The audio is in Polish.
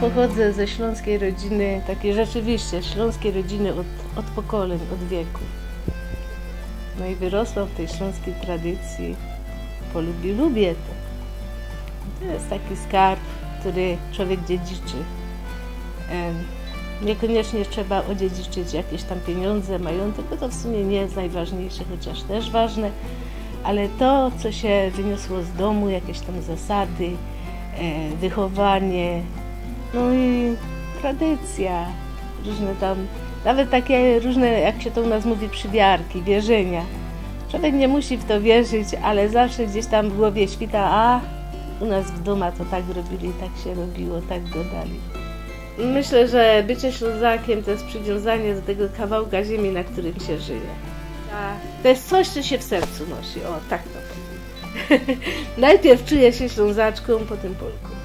pochodzę ze śląskiej rodziny, takiej rzeczywiście śląskiej rodziny od, od pokoleń, od wieku. No i wyrosłam w tej śląskiej tradycji. Polubi, lubię to. To jest taki skarb, który człowiek dziedziczy. Niekoniecznie trzeba odziedziczyć jakieś tam pieniądze, majątek, bo to w sumie nie jest najważniejsze, chociaż też ważne, ale to, co się wyniosło z domu, jakieś tam zasady, e, wychowanie, no i tradycja, różne tam, nawet takie różne, jak się to u nas mówi, przywiarki, wierzenia. Człowiek nie musi w to wierzyć, ale zawsze gdzieś tam w głowie świta, a u nas w domu to tak robili, tak się robiło, tak godali. Myślę, że bycie Ślązakiem to jest przywiązanie do tego kawałka ziemi, na którym się żyje. To jest coś, co się w sercu nosi. O, tak to powiem. Najpierw czuję się Ślązaczką, potem Polką.